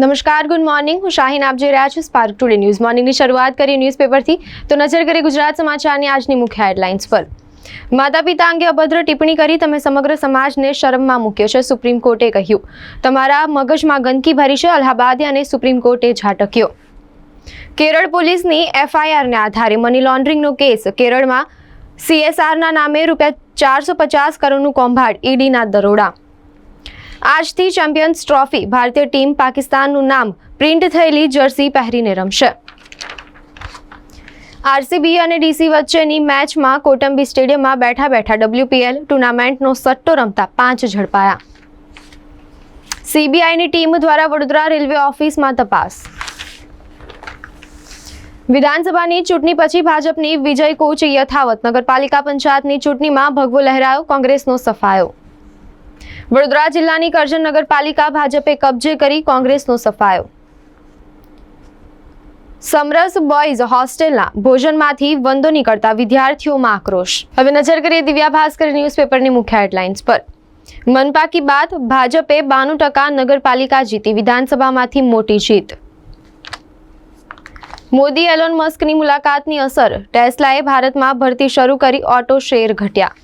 નમસ્કાર good morning હું શાહીન આપ જોઈ રહ્યા છો સ્પાર્ક ટુડે ન્યૂઝ મોર્નિંગની શરૂઆત કરીએ ન્યૂઝપેપરથી તો નજર કરીએ ગુજરાત સમાચારની આજની મુખ્ય હેડલાઇન્સ પર. માતા પિતા અંગે અભદ્ર ટિપ્પણી કરી તમે સમગ્ર સમાજને શરમમાં મૂક્યો છે, સુપ્રીમ કોર્ટે કહ્યું. તમારા મગજમાં ગંદકી ભરી છે અલ્હાબાદિયાને સુપ્રીમ કોર્ટે ઝાટક્યો. કેરળ પોલીસની એફઆઈઆરને આધારે મની લોન્ડરિંગનો કેસ. કેરળમાં સીએસઆરના નામે રૂપિયા ચારસો પચાસ કરોડનું કૌભાંડ ઈડીના દરોડા. આજથી ચેમ્પિયન્સ ટ્રોફી ભારતીય ટીમ પાકિસ્તાનનું નામ પ્રિન્ટ થયેલી જર્સી પહેરીને રમશે. આરસીબી અને ડીસી વચ્ચેની મેચમાં કોટંબી સ્ટેડિયમમાં બેઠા બેઠા ડબલ્યુપીએલ ટુર્નામેન્ટનો સટ્ટો રમતા પાંચ ઝડપાયા. સીબીઆઈની ટીમ દ્વારા વડોદરા રેલવે ઓફિસમાં તપાસ. વિધાનસભાની ચૂંટણી પછી ભાજપની વિજય કૂચ યથાવત નગરપાલિકા પંચાયતની ચૂંટણીમાં ભગવો લહેરાયો કોંગ્રેસનો સફાયો. વડોદરા જિલ્લાની કરજણ નગરપાલિકા ભાજપે કબજે કરી કોંગ્રેસનો સફાયો. સમરસ બોયઝ હોસ્ટેલના ભોજનમાંથી વંદો નીકળતા વિદ્યાર્થીઓમાં આક્રોશ. હવે નજર કરીએ દિવ્યા ભાસ્કર ન્યૂઝપેપરની મુખ્ય હેડલાઇન્સ પર. મનપા કી બાદ ભાજપે બાણું ટકા નગરપાલિકા જીતી વિધાનસભામાંથી મોટી જીત. મોદી એલોન મસ્કની મુલાકાતની અસર. ટેસ્લાએ ભારતમાં ભરતી શરૂ કરી ઓટો શેર ઘટ્યા.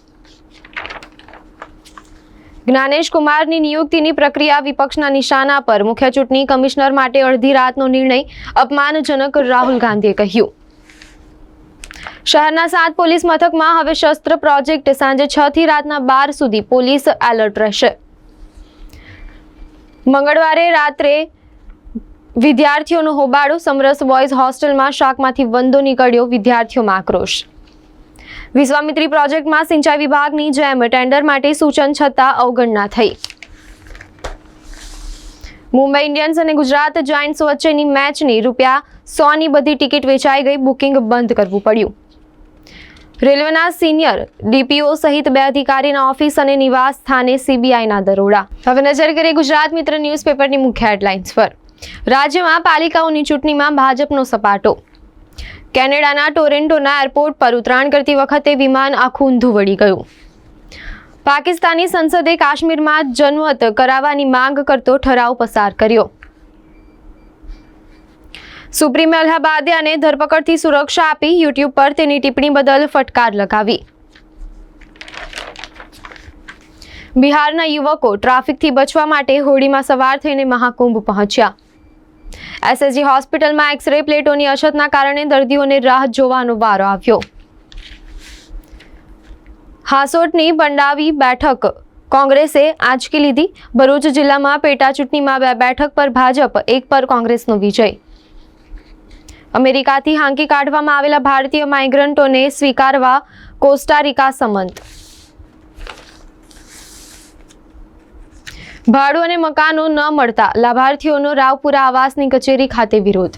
જ્ઞાનેશ કુમારની નિયુક્તિની પ્રક્રિયા વિપક્ષના નિશાના પર. મુખ્ય ચૂંટણી કમિશનર માટે અડધી રાતનો નિર્ણય અપમાનજનક રાહુલ ગાંધીએ કહ્યું. શહેરના સાત પોલીસ મથકમાં હવે શસ્ત્ર પ્રોજેક્ટ સાંજે છ થી રાતના બાર સુધી પોલીસ એલર્ટ રહેશે. મંગળવારે રાત્રે વિદ્યાર્થીઓનો હોબાળો, સમરસ બોયઝ હોસ્ટેલમાં શાકમાંથી વંદો નીકળ્યો વિદ્યાર્થીઓમાં આક્રોશ. વિશ્વામિત્રી પ્રોજેક્ટમાં સિંચાઈ વિભાગની જેમ ટેન્ડર માટે સૂચન છતાં અવગણના થઈ. મુંબઈ ઇન્ડિયન્સ અને ગુજરાત જાયન્ટ્સ વચ્ચેની મેચની રૂપિયા સોની બધી ટિકિટ વેચાઈ ગઈ, બુકિંગ બંધ કરવું પડ્યું. રેલવેના સિનિયર ડીપીઓ સહિત બે અધિકારીના ઓફિસ અને નિવાસ સ્થાને સીબીઆઈના દરોડા. હવે નજર કરીએ ગુજરાત મિત્ર ન્યૂઝપેપરની મુખ્ય હેડલાઇન્સ પર. રાજ્યમાં પાલિકાઓની ચૂંટણીમાં ભાજપનો સપાટો. કેનેડાના ટોરેન્ટોના એરપોર્ટ પર ઉતરાણ કરતી વખતે વિમાન આખું ઊંધું વળી ગયું. પાકિસ્તાની સંસદે કાશ્મીરમાં જનમત કરાવવાની માંગ કરતો ઠરાવ પસાર કર્યો. સુપ્રીમે અલ્હાબાદિયાને ધરપકડથી સુરક્ષા આપી યુટ્યુબ પર તેની ટિપ્પણી બદલ ફટકાર લગાવી. બિહારના યુવકો ટ્રાફિકથી બચવા માટે હોડીમાં સવાર થઈને મહાકુંભ પહોંચ્યા. એસએસજી હોસ્પિટલમાં એક્સરે પ્લેટોની અછતના કારણે દર્દીઓને રાહ જોવાનો વારો આવ્યો. હાસોટની બંડાવી બેઠક કોંગ્રેસે આંચકી લીધી. ભરૂચ જિલ્લામાં પેટા ચૂંટણીમાં બે બેઠક પર ભાજપ, એક પર કોંગ્રેસનો વિજય. અમેરિકાથી હાંકી કાઢવામાં આવેલા ભારતીય માઇગ્રન્ટોને સ્વીકારવા કોસ્ટારિકા સંમત. ભાડું અને મકાનો ન મળતા લાભાર્થીઓનો રાવપુરા આવાસની કચેરી ખાતે વિરોધ.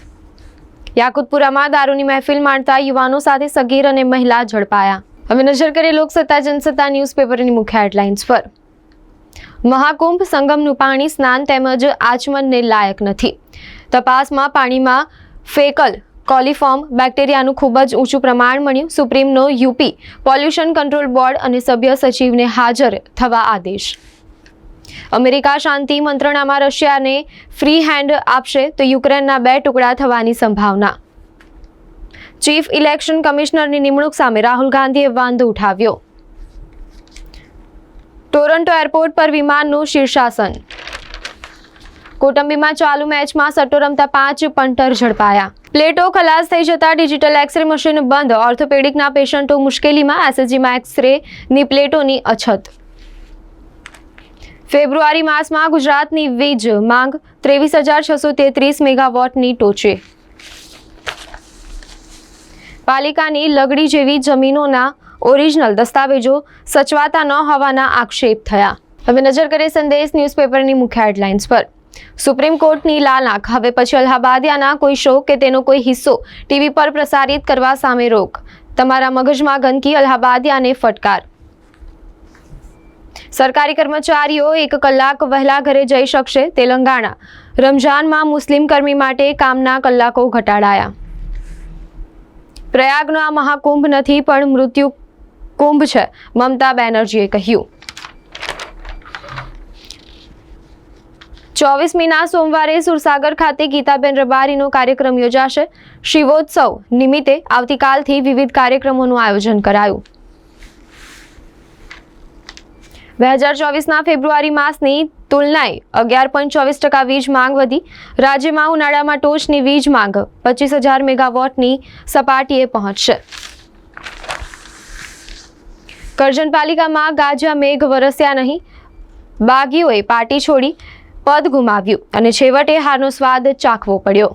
યાકુતપુરામાં દારૂની મહેફિલ માણતા યુવાનો સાથે સગીર અને મહિલા ઝડપાયા. હવે નજર કરીએ લોકસત્તા, જનસત્તા ન્યૂઝપેપરની મુખ્ય હેડલાઇન્સ પર. મહાકુંભ સંગમનું પાણી, સ્નાન તેમજ આચમનને લાયક નથી. તપાસમાં પાણીમાં ફેકલ, કોલિફોર્મ બેક્ટેરિયાનું ખૂબ જ ઊંચું પ્રમાણ મળ્યું. સુપ્રીમનો યુપી પોલ્યુશન કંટ્રોલ બોર્ડ અને સભ્ય સચિવને હાજર થવા આદેશ. અમેરિકા શાંતિ મંત્રણામાં રશિયાને ફ્રી હેન્ડ આપશે તો યુક્રેનના બે ટુકડા થવાની સંભાવના. ચીફ ઇલેક્શન કમિશનરની નિમણૂક સામે રાહુલ ગાંધીએ વાંધો ઉઠાવ્યો. ટોરન્ટો એરપોર્ટ પર વિમાનનું શીર્ષાસન. કોટંબીમાં ચાલુ મેચમાં સટ્ટો રમતા પાંચ પંટર ઝડપાયા. પ્લેટો ખલાસ થઈ જતા ડિજિટલ એક્સરે મશીન બંધ. ઓર્થોપેડિકના પેશન્ટો મુશ્કેલીમાં. એસએસજીમાં એક્સરેની પ્લેટોની અછત. ફેબ્રુઆરી માસમાં ગુજરાતની વીજ માંગ ત્રેવીસ હજાર છસો તેત્રીસ મેગાવોટની ટોચે. પાલિકાની લગડી જેવી જમીનોના ઓરિજિનલ દસ્તાવેજો સચવાતા ન હોવાના આક્ષેપ થયા. હવે નજર કરીએ સંદેશ ન્યૂઝપેપરની મુખ્ય હેડલાઇન્સ પર. સુપ્રીમ કોર્ટની લાલ આંખ. હવે પછી અલ્હાબાદિયાના કોઈ શો કે તેનો કોઈ હિસ્સો ટીવી પર પ્રસારિત કરવા સામે રોક. તમારા મગજમાં ગંદકી, અલ્હાબાદિયાને ફટકાર. સરકારી કર્મચારીઓ એક કલાક વહેલા ઘરે જઈ શકશે તેલંગાણા. રમઝાનમાં મુસ્લિમ કર્મી માટે કામના કલાકો ઘટાડાયા. પ્રયાગનો આ મહાકુંભ નથી, પણ મૃત્યુ કુંભ છે, મમતા બેનર્જીએ કહ્યું. ચોવીસમીના સોમવારે સુરસાગર ખાતે ગીતાબેન રબારીનો કાર્યક્રમ યોજાશે. શિવોત્સવ નિમિત્તે આવતીકાલથી વિવિધ કાર્યક્રમોનું આયોજન કરાયું. બે હજાર ચોવીસના ફેબ્રુઆરી માસની તુલનાએ અગિયાર પોઈન્ટ ચોવીસ ટકા વીજ માંગ વધી. રાજ્યમાં ઉનાળામાં ટોચની વીજ માંગ પચીસ હજાર મેગાવોટની સપાટીએ પહોંચશે. કરજણ પાલિકામાં ગાજા મેઘ વરસ્યા નહીં. બાગીઓએ પાર્ટી છોડી પદ ગુમાવ્યું અને છેવટે હારનો સ્વાદ ચાખવો પડ્યો.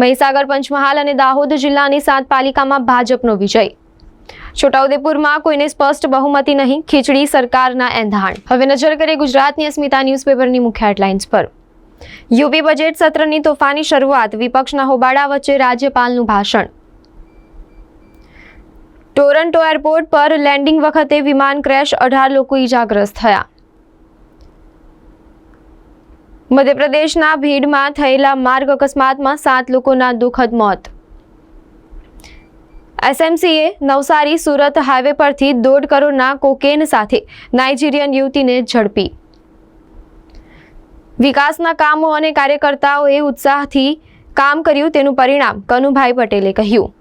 મહીસાગર, પંચમહાલ અને દાહોદ જિલ્લાની સાત પાલિકામાં ભાજપનો વિજય. છોટાઉદેપુરમાં કોઈને સ્પષ્ટ બહુમતી નહીં, ખીચડી સરકારના એંધાણ. હવે નજર કરીએ ગુજરાતની અસ્મિતા ન્યૂઝપેપરની મુખ્ય હેડલાઇન્સ પર. યુપી બજેટ સત્રની તોફાની શરૂઆત, વિપક્ષના હોબાળા વચ્ચે રાજ્યપાલનું ભાષણ. ટોરન્ટો એરપોર્ટ પર લેન્ડિંગ વખતે વિમાન ક્રેશ, અઢાર લોકો ઈજાગ્રસ્ત થયા. મધ્યપ્રદેશના ભીડમાં થયેલા માર્ગ અકસ્માતમાં સાત લોકોના દુઃખદ મોત. એસએમસીએ નવસારી, સુરત હાઈવે પરથી દોઢ કરોડના કોકેન સાથે નાઇજીરિયન યુવતીને ઝડપી. વિકાસના કામો અને કાર્યકર્તાઓએ ઉત્સાહથી કામ કર્યું તેનું પરિણામ કનુભાઈ પટેલે કહ્યું.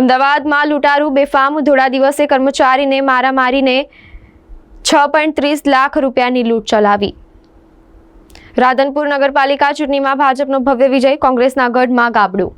અમદાવાદમાં લૂંટારૂ બેફામ ધોળા દિવસે કર્મચારીને મારા મારીને છ પોઈન્ટ ત્રીસ લાખ રૂપિયાની લૂંટ ચલાવી. રાધનપુર નગરપાલિકા ચૂંટણીમાં ભાજપનો ભવ્ય વિજય, કોંગ્રેસના ગઢમાં ગાબડું.